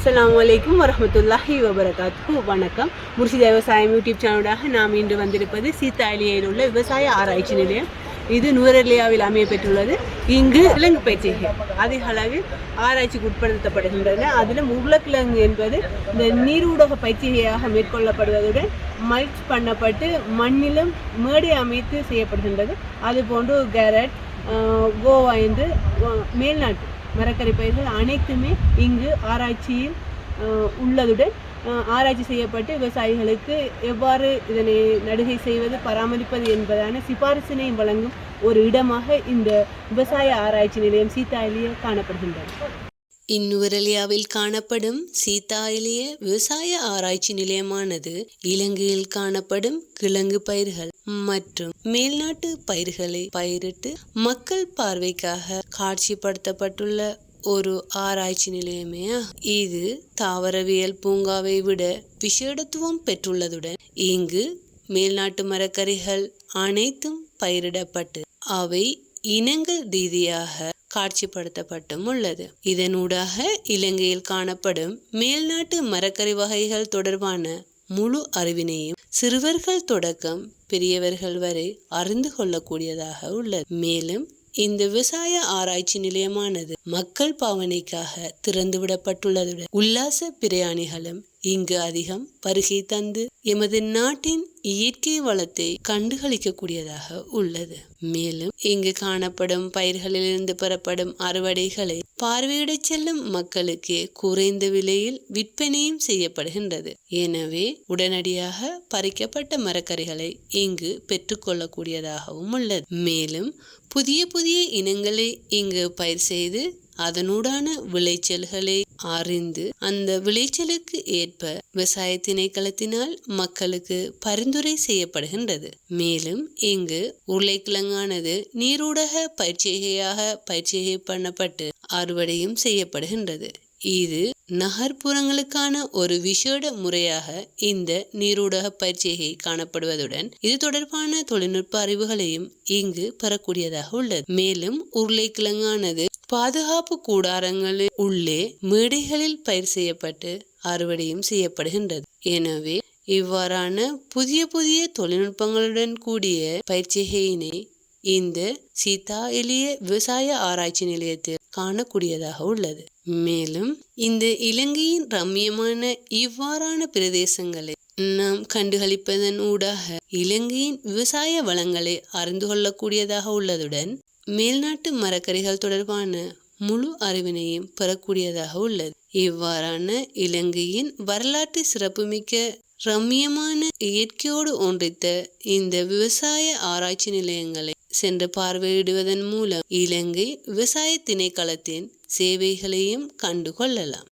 அஸ்லாம் அலைக்கும் வரமத்துல்லாஹி வபரகாத்து வணக்கம். முர்ஷித் விவசாயம் யூடியூப் சேனலாக நாம் இன்று வந்திருப்பது சீத்தாலியில் உள்ள விவசாய ஆராய்ச்சி நிலையம். இது நூரலியாவில் அமைய பெற்றுள்ளது. இங்கு கிழங்கு பயிற்சிகள் அதிக அளவில் ஆராய்ச்சிக்கு உட்படுத்தப்படுகின்றன. அதிலும் உருளைக்கிழங்கு என்பது இந்த நீரூடக பயிற்சியாக மேற்கொள்ளப்படுவதுடன் மல்ச் பண்ணப்பட்டு மண்ணிலும் மேடை அமைத்து செய்யப்படுகின்றது. அதுபோன்று கேரட் கோவா என்று மேல்நாட்டு மரக்கறி பயிர்கள் அனைத்துமே இங்கு ஆராய்ச்சியில் உள்ளதுடன் ஆராய்ச்சி செய்யப்பட்டு விவசாயிகளுக்கு எவ்வாறு இதனை நடுகை செய்வது பராமரிப்பது என்பதான சிபாரிசினை வழங்கும் ஒரு இடமாக இந்த விவசாய ஆராய்ச்சி நிலையம் சீதாயிலேயே காணப்படுகின்றன இந்நுவரெலியாவில் காணப்படும் சீதாயிலிய விவசாய ஆராய்ச்சி நிலையமானது இலங்கையில் காணப்படும் கிழங்கு பயிர்கள் மற்றும் மேல்நாட்டு பயிர்களை பயிரிட்டு மக்கள் பார்வைக்காக காட்சிப்படுத்தப்பட்டுள்ள ஒரு ஆராய்ச்சி நிலையமே இது தாவரவியல் பூங்காவை விட விசேடத்துவம் பெற்றுள்ளதுடன் இங்கு மேல்நாட்டு மரக்கறிகள் அனைத்தும் பயிரிடப்பட்டு அவை இனங்கள் ரீதியாக காட்சிப்படுத்தப்பட்டும் உள்ளது. இதனூடாக இலங்கையில் காணப்படும் மேல்நாட்டு மரக்கறி வகைகள் தொடர்பான முழு அறிவினையும் சிறுவர்கள் தொடக்கம் பெரியவர்கள் வரை அறிந்து கொள்ளக்கூடியதாக உள்ளது. மேலும் இந்த விவசாய ஆராய்ச்சி நிலையமானது மக்கள் பாவனைக்காக திறந்துவிடப்பட்டுள்ளதுடன் உல்லாச பிரயாணிகளும் இங்கு அதிகம் வருகை தந்து எமது நாட்டின் இயற்கை வளத்தை கண்டுகளிக்கக்கூடியதாக உள்ளது. மேலும் இங்கு காணப்படும் பயிர்களிலிருந்து பெறப்படும் அறுவடைகளை பார்வையிடச் செல்லும் மக்களுக்கு குறைந்த விலையில் விற்பனையும் செய்யப்படுகின்றது. எனவே உடனடியாக பறிக்கப்பட்ட மரக்கறிகளை இங்கு பெற்றுக்கொள்ளக்கூடியதாகவும் உள்ளது. மேலும் புதிய புதிய இனங்களை இங்கு பயிர் செய்து அதனூடான விளைச்சல்களை அறிந்து அந்த விளைச்சலுக்கு ஏற்ப விவசாய திணைக்களத்தினால் மக்களுக்கு பரிந்துரை செய்யப்படுகின்றது. மேலும் இங்கு உருளைக்கிழங்கானது நீரூடக பயிற்சிகையாக பயிற்சிகை பண்ணப்பட்டு அறுவடையும் செய்யப்படுகின்றது. இது நகர்ப்புறங்களுக்கான ஒரு விசேட முறையாக இந்த நீரூடக பயிற்சிகை காணப்படுவதுடன் இது தொடர்பான தொழில்நுட்ப அறிவுகளையும் இங்கு பெறக்கூடியதாக உள்ளது. மேலும் உருளைக்கிழங்கானது பாதுகாப்பு கூடாரங்களில் உள்ளே மேடைகளில் பயிர் செய்யப்பட்டு அறுவடையும் செய்யப்படுகின்றது. எனவே இவ்வாறான புதிய புதிய தொழில்நுட்பங்களுடன் கூடிய பயிற்சிகையினை இந்த சீதா எளிய விவசாய ஆராய்ச்சி நிலையத்தில் காணக்கூடியதாக உள்ளது. மேலும் இந்த இலங்கையின் ரம்மியமான இவ்வாறான பிரதேசங்களை நாம் கண்டுகளிப்பதன் ஊடாக இலங்கையின் விவசாய வளங்களை அறிந்து கொள்ளக்கூடியதாக உள்ளதுடன் மேல்நாட்டு மரக்கறிகள் தொடர்பான முழு அறிவினையும் பெறக்கூடியதாக உள்ளது. இவ்வாறான இலங்கையின் வரலாற்று சிறப்புமிக்க ரம்மியமான இயற்கையோடு ஒன்றித்த இந்த விவசாய ஆராய்ச்சி நிலையங்களை சென்று பார்வையிடுவதன் மூலம் இலங்கை விவசாய திணைக்களத்தின் சேவைகளையும் கண்டு கொள்ளலாம்